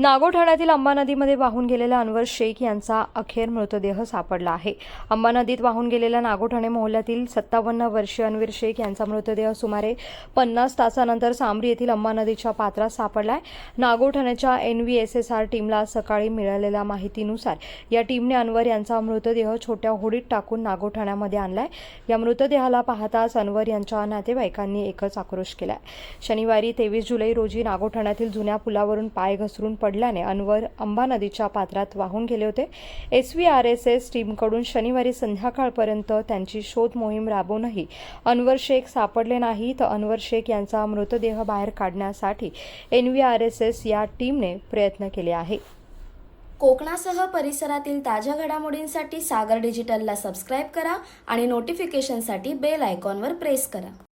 नागोठाण्यातील अंबा नदीमध्ये वाहून गेलेला अनवर शेख यांचा अखेर मृतदेह सापडला आहे. अंबा नदीत वाहून गेलेल्या नागोठाणे मोहल्ल्यातील सत्तावन्न वर्षीय अनवीर शेख यांचा मृतदेह सुमारे पन्नास तासानंतर सामरी येथील अंबा नदीच्या पात्रात सापडला आहे नागोठाण्याच्या N V S S R टीमला सकाळी मिळालेल्या माहितीनुसार या टीमने अनवर यांचा मृतदेह छोट्या होडीत टाकून नागोठाण्यामध्ये आणलाय. या मृतदेहाला पाहताच अनवर यांच्या नातेवाईकांनी एकच आक्रोश केलाय. शनिवारी तेवीस जुलै रोजी नागोठाण्यातील जुन्या पुलावरून पाय घसरून पड पडल्याने अनवर अंबा नदीच्या पात्रात वाहून गेले होते. S V R S S टीमकडून शनिवारी संध्याकाळपर्यंत त्यांची शोध मोहीम राबवूनही अनवर शेख सापडले नाही. तर अनवर शेख यांचा मृतदेह बाहेर काढण्यासाठी N V R S S या टीमने प्रयत्न केले आहे. कोकणासह परिसरातील ताज्या घडामोडींसाठी सागर डिजिटलला सबस्क्राईब करा आणि नोटिफिकेशनसाठी बेल आयकॉनवर प्रेस करा.